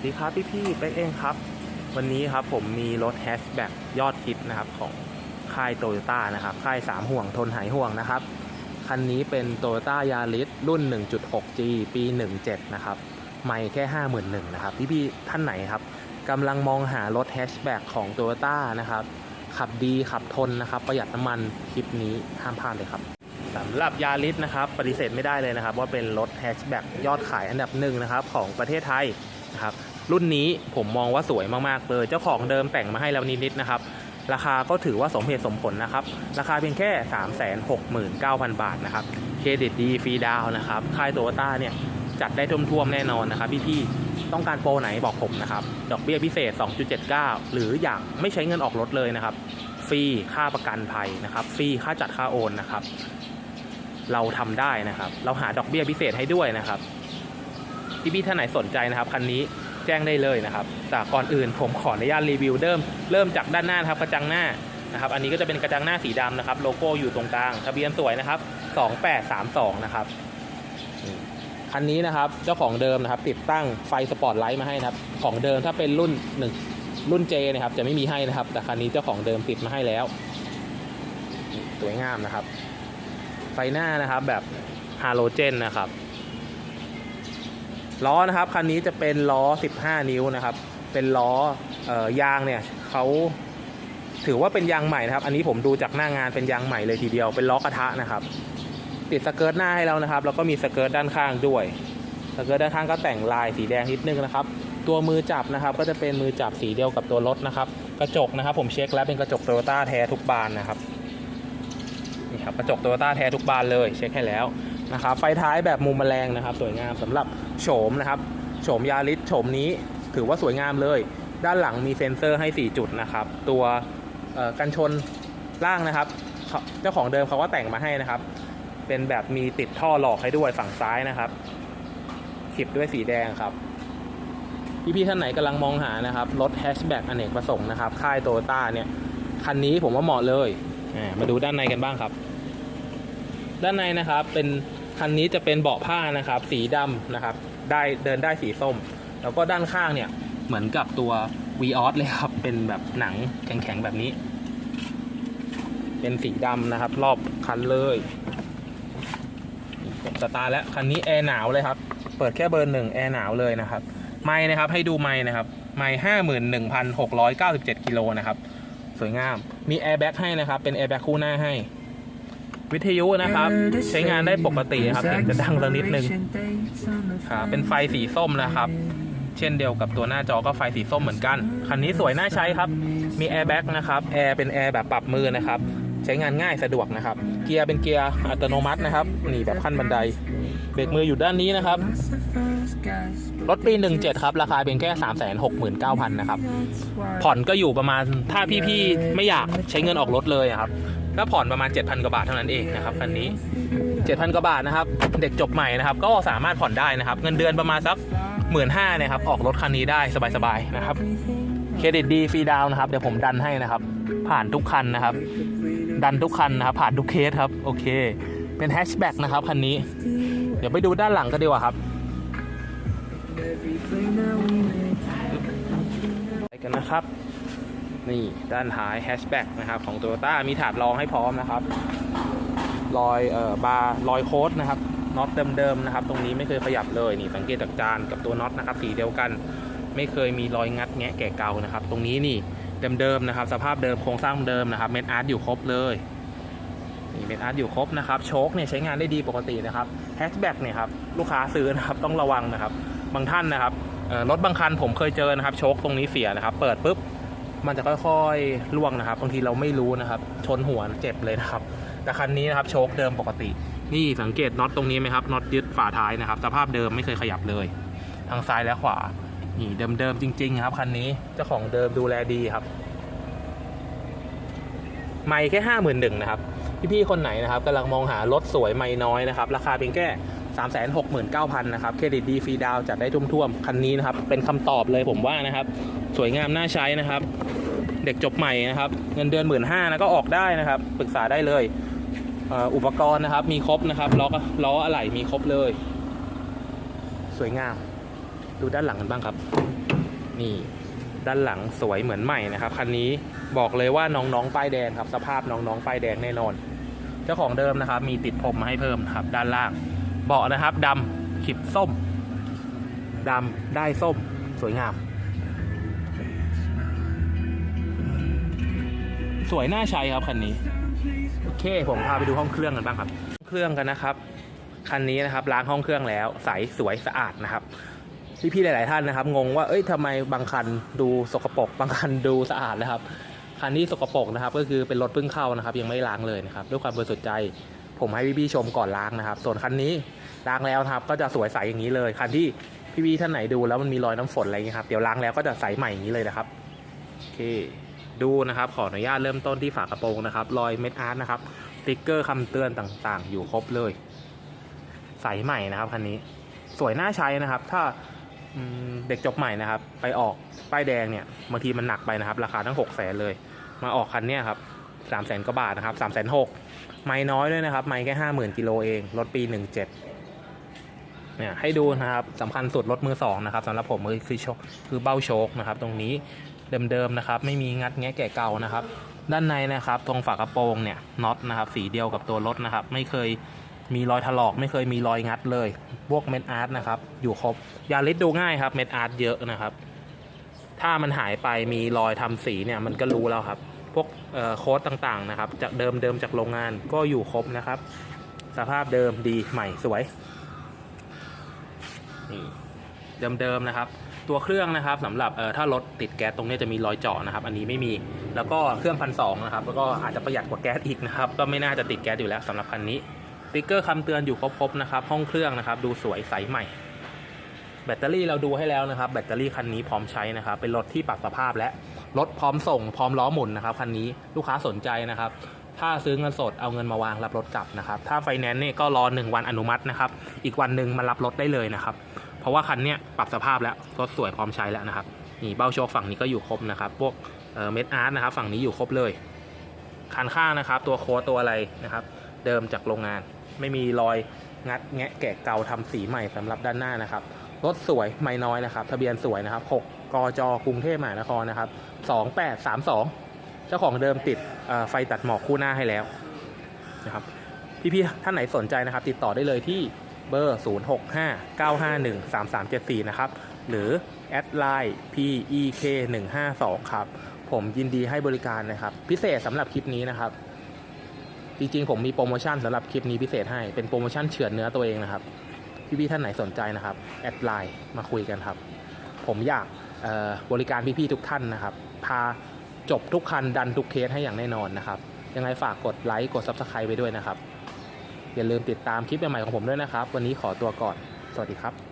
สดีครับพี่พี่เป๊กเองครับ วันนี้ครับผมมีรถแฮชแบ็กยอดฮิตนะครับของค่ายโตโยต้านะครับ ค่าย 3 ห่วงทนหายห่วงนะครับ คันนี้เป็น t o y ต้ายาริสรุ่น 1.6G ปี 17 นะครับ ไม่แค่ 51,000นะครับ พี่พี่ท่านไหนครับกำลังมองหารถแฮชแบ็กของ t o y ต้านะครับ ขับดีขับทนนะครับ ประหยัดน้ำมันคลิปนี้ห้ามพลาดเลยครับสำหรับยาริสนะครับ ปฏิเสธไม่ได้เลยนะครับ ว่าเป็นรถแฮชแบ็กยอดขายอันดับหนึ่งนะครับ ของประเทศไทย นะครับรุ่นนี้ผมมองว่าสวยมากๆเลย เจ้าของเดิมแต่งมาให้แล้วนิดๆนะครับราคาก็ถือว่าสมเหตุสมผลนะครับ ราคาเพียงแค่ 369,000 บาทนะครับ เครดิตดีฟรีดาวนะครับ ค่ายโตโยต้าเนี่ย จัดได้ท่วมๆแน่นอนนะครับ พี่ๆ ต้องการโปรไหนบอกผมนะครับ ดอกเบี้ยพิเศษ 2.79 หรืออยากไม่ใช้เงินออกรถเลยนะครับ ฟรีค่าประกันภัยนะครับ ฟรีค่าจัดค่าโอนนะครับ เราทำได้นะครับ เราหาดอกเบี้ยพิเศษให้ด้วยนะครับ พี่ๆท่านไหนสนใจนะครับคันนี้แจ้งได้เลยนะครับ แต่ก่อนอื่นผมขออนุญาตรีวิวเริ่มเริ่มจากด้านหน้านะครับกระจังหน้านะครับอันนี้ก็จะเป็นกระจังหน้าสีดำนะครับ โลโก้อยู่ตรงกลางทะเบียนสวยนะครับ 2832 นะครับคันนี้นะครับเจ้าของเดิมนะครับ ติดตั้งไฟสปอตไลท์มาให้นะครับ ของเดิมถ้าเป็นรุ่นหนึ่งรุ่น J นะครับ จะไม่มีให้นะครับ แต่คันนี้เจ้าของเดิมติดมาให้แล้ว สวยงามนะครับ ไฟหน้านะครับแบบฮาโลเจนนะครับ ล้อนะครับคันนี้จะเป็นล้อ 15 นิ้วนะครับ เป็นล้อออยางเนี่ยเขาถือว่าเป็นยางใหม่นะครับ อันนี้ผมดูจากหน้างานเป็นยางใหม่เลยทีเดียว เป็นล้อกระทะนะครับ ติดสเกิร์ตหน้าให้แล้วนะครับ แล้วก็มีสเกิร์ตด้านข้างด้วย สเกิร์ตด้านข้างก็แต่งลายสีแดงนิดนึงนะครับ ตัวมือจับนะครับ ก็จะเป็นมือจับสีเดียวกับตัวรถนะครับ กระจกนะครับ ผมเช็คแล้วเป็นกระจกโตโยต้าแท้ทุกบานนะครับ นี่ครับกระจกโตโยต้าแท้ทุกบานเลย เช็คให้แล้ว นะครับไฟท้ายแบบมุมแมลงนะครับ สวยงามสำหรับโฉมนะครับโฉมยาริสโฉมนี้ถือว่าสวยงามเลย ด้านหลังมีเซ็นเซอร์ให้ 4 จุดนะครับ ตัวกันชนล่างนะครับ เจ้าของเดิมเขาก็แต่งมาให้นะครับ เป็นแบบมีติดท่อหลอกให้ด้วยฝั่งซ้ายนะครับขีดด้วยสีแดงครับพี่ๆท่านไหนกำลังมองหานะครับรถแฮชแบ็กอเนกประสงค์นะครับค่ายโตโยต้าเนี่ยคันนี้ผมว่าเหมาะเลย มาดูด้านในกันบ้างครับ ด้านในนะครับเป็น คันนี้จะเป็นเบาะผ้านะครับ สีดำนะครับ ได้เดินได้สีส้ม แล้วก็ด้านข้างเนี่ยเหมือนกับตัว v ีออสเลยครับ เป็นแบบหนังแข็งๆแบบนี้ เป็นสีดำนะครับ รอบคันเลยผมสตาร์แล้วคันนี้แอร์หนาวเลยครับ เปิดแค่เบอร์หนึ่งแอร์หนาวเลยนะครับ ไม้นะครับให้ดูไม้นะครับ ไม้ห้าหมื่นหนึ่งพันหกร้อยเก้าสิบเจ็ดกิโลนะครับ สวยงาม มีแอร์แบ็กให้นะครับ เป็นแอร์แบ็กคู่หน้าให้ วิทยุนะครับ ใช้งานได้ปกติครับเสียงจะดังสักนิดนึงครับเป็นไฟสีส้มนะครับ เช่นเดียวกับตัวหน้าจอก็ไฟสีส้มเหมือนกัน คันนี้สวยน่าใช้ครับ มีแอร์แบ็กนะครับแอร์เป็นแอร์แบบปรับมือนะครับ ใช้งานง่ายสะดวกนะครับ เกียร์เป็นเกียร์อัตโนมัตินะครับนี่แบบขั้นบันไดเบรกมืออยู่ด้านนี้นะครับ รถปี 17 ครับ ราคาเพียงแค่ 369,000 นะครับ ผ่อนก็อยู่ประมาณถ้าพี่ ๆ ไม่อยากใช้เงินออกรถเลยครับ ก็ผ่อนประมาณ 7,000 กว่าบาทเท่านั้นเองนะครับคันนี้ 7,000 กว่าบาทนะครับ เด็กจบใหม่นะครับ ก็สามารถผ่อนได้นะครับ เงินเดือนประมาณสัก15,000นะครับ ออกรถคันนี้ได้สบายๆนะครับ เครดิตดีฟรีดาวน์นะครับ เดี๋ยวผมดันให้นะครับ ผ่านทุกคันนะครับ ดันทุกคันนะครับ ผ่านทุกเคสครับ โอเค เป็นแฮชแบ็กนะครับคันนี้ เดี๋ยวไปดูด้านหลังกันดีกว่าครับไปกันนะครับ นี่ด้านท้ายแฮชแบ็กนะครับของ t o y ยต้ามีถาดรองให้พร้อมนะครับรอยเอ่อบาร์รอยโค้ดนะครับน็อตเดิมๆนะครับ ตรงนี้ไม่เคยขยับเลยนี่สังเกตจากจานกับตัวน็อตนะครับสีเดียวกันไม่เคยมีรอยงัดแงะแก่เก่านะครับ ตรงนี้นี่เดิมๆนะครับ สภาพเดิมโครงสร้างเดิมนะครับเม็ดอาร์ตอยู่ครบเลยนี่เม็ดอาร์ตอยู่ครบนะครับโชคเนี่ยใช้งานได้ดีปกตินะครับแฮชแบ็กเนี่ยครับลูกค้าซื้อนะครับต้องระวังนะครับ บางท่านนะครับรถบางคันผมเคยเจอนะครับโชคตรงนี้เสียนะครับ เปิดปุ๊บ มันจะค่อยๆล่วงนะครับบางทีเราไม่รู้นะครับ ชนหัวเจ็บเลยนะครับ แต่คันนี้นะครับโชคเดิมปกติ นี่สังเกตน็อตตรงนี้ไหมครับน็อตยึดฝาท้ายนะครับ สภาพเดิมไม่เคยขยับเลย ทางซ้ายและขวานี่เดิมๆจริง ๆ ครับคันนี้เจ้าของเดิมดูแลดีครับไม่แค่ห้าหมื่นหนึ่งนะครับพี่ๆคนไหนนะครับกำลังมองหารถสวยไม่น้อยนะครับ ราคาเพียงแค่ 3 6 9 0 0 0นะครับ เครดิตดีฟรีดาวจัดได้ทุ่มๆ คันนี้นะครับ เป็นคำตอบเลยผมว่านะครับ สวยงามน่าใช้นะครับ เด็กจบใหม่นะครับ เงินเดือนหมื่นห้านะก็ออกได้นะครับ ปรึกษาได้เลย อุปกรณ์นะครับ มีครบนะครับล้อล้ออะไหล่มีครบเลย สวยงาม ดูด้านหลังกันบ้างครับ นี่ด้านหลังสวยเหมือนใหม่นะครับคันนี้บอกเลยว่าน้องๆป้ายแดงครับ สภาพน้องๆป้ายแดงแน่นอน เจ้าของเดิมนะครับ มีติดพรมมาให้เพิ่มครับ ด้านล่าง เบาะนะครับดำขีบส้มดำได้ส้มสวยงาม สวยน่าใช้ครับคันนี้ โอเค ผมพาไปดูห้องเครื่องกันบ้างครับ เครื่องกันนะครับ คันนี้นะครับล้างห้องเครื่องแล้ว ใสสวยสะอาดนะครับพี่ๆหลาย ๆ ท่านนะครับ งงว่าเอ้ยทำไมบางคันดูสกปรกบางคันดูสะอาดนะครับคันที่สกปรกนะครับ ก็คือเป็นรถเพิ่งเข้านะครับ ยังไม่ล้างเลยนะครับ ด้วยความบริสุทธิ์ใจ ผมให้พี่ๆชมก่อนล้างนะครับ ส่วนคันนี้ล้างแล้วครับ ก็จะสวยใสอย่างนี้เลยคันที่พี่ๆท่านไหนดูแล้วมันมีรอยน้ำฝนอะไรอย่างเงี้ยครับเดี๋ยวล้างแล้วก็จะใสใหม่อย่างนี้เลยนะครับโอเคดูนะครับขออนุญาตเริ่มต้นที่ฝากระโปรงนะครับรอยเม็ดอาร์ตนะครับสติ๊กเกอร์คำเตือนต่างๆ อยู่ครบเลย ใสใหม่นะครับคันนี้สวยน่าใช้นะครับ ถ้าเด็กจบใหม่นะครับ ไปออกป้ายแดงเนี่ยบางทีมันหนักไปนะครับ ราคาทั้งหกแสนเลย มาออกคันเนี้ยครับ สามแสนกว่าบาทนะครับสามแสนหกไม่น้อยด้วยนะครับ ไม่แค่ห้าหมื่นกิโลเองรถปีหนึ่งเจ็ดเนี่ยให้ดูนะครับสำคัญสุดรถมือสองนะครับสำหรับผมคือคือโชคคือเบ้าโชคนะครับ ตรงนี้เดิมๆนะครับ ไม่มีงัดแงะแกะเก่านะครับ ด้านในนะครับ ตรงฝากระโปรงเนี่ยน็อตนะครับ สีเดียวกับตัวรถนะครับ ไม่เคยมีรอยถลอกไม่เคยมีรอยงัดเลย พวกเม็ดอาร์ตนะครับ อยู่ครบยาลิสดูง่ายครับ เม็ดอาร์ตเยอะนะครับ ถ้ามันหายไปมีรอยทำสีเนี่ยมันก็รู้แล้วครับ พวกเอ่อโค้ดต่างๆนะครับจากเดิมเดิมจากโรงงานก็อยู่ครบนะครับ สภาพเดิมดีใหม่สวยนี่เดิมๆนะครับ ตัวเครื่องนะครับสำหรับเอ่อถ้ารถติดแก๊สตรงนี้จะมีรอยเจาะนะครับ อันนี้ไม่มีแล้วก็เครื่องพันสองนะครับ แล้วก็อาจจะประหยัดกว่าแก๊สอีกนะครับ ก็ไม่น่าจะติดแก๊สอยู่แล้วสำหรับคันนี้ติ๊กเกอร์คำเตือนอยู่ครบๆนะครับ ห้องเครื่องนะครับ ดูสวยใสใหม่ แบตเตอรี่เราดูให้แล้วนะครับ แบตเตอรี่คันนี้พร้อมใช้นะครับ เป็นรถที่ปรับสภาพและ รถพร้อมส่งพร้อมล้อหมุนนะครับคันนี้ลูกค้าสนใจนะครับ ถ้าซื้อเงินสดเอาเงินมาวางรับรถกลับนะครับ ถ้าไฟแนนซ์เนี่ยก็รอ 1 วันอนุมัตินะครับ อีกวันหนึ่งมารับรถได้เลยนะครับ เพราะว่าคันเนี้ยปรับสภาพแล้วรถสวยพร้อมใช้แล้วนะครับนี่เบ้าโชคฝั่งนี้ก็อยู่ครบนะครับ พวกเม็ดอาร์ตนะครับ ฝั่งนี้อยู่ครบเลยคันข้างนะครับ ตัวโค้ดตัวอะไรนะครับ เดิมจากโรงงาน ไม่มีรอยงัดแงะแกะเกาทำสีใหม่สำหรับด้านหน้านะครับรถสวยไม่น้อยนะครับ ทะเบียนสวยนะครับ6 กจกรุงเทพมหานครนะครับ 2832 เจ้าของเดิมติดไฟตัดหมอกคู่หน้าให้แล้วนะครับพี่ๆท่านไหนสนใจนะครับ ติดต่อได้เลยที่เบอร์ 0659513374 นะครับ หรือแอดไลน์ PEK 152 ครับ ผมยินดีให้บริการนะครับ พิเศษสำหรับคลิปนี้นะครับ จริงๆ ผมมีโปรโมชั่นสำหรับคลิปนี้พิเศษให้ เป็นโปรโมชั่นเฉือนเนื้อตัวเองนะครับ พี่ๆท่านไหนสนใจนะครับ แอดไลน์มาคุยกันครับ ผมอยาก บริการพี่ๆทุกท่านนะครับ พาจบทุกคันดันทุกเคสให้อย่างแน่นอนนะครับ ยังไงฝากกดไลค์กด Subscribe ไปด้วยนะครับ อย่าลืมติดตามคลิปใหม่ๆของผมด้วยนะครับ วันนี้ขอตัวก่อน สวัสดีครับ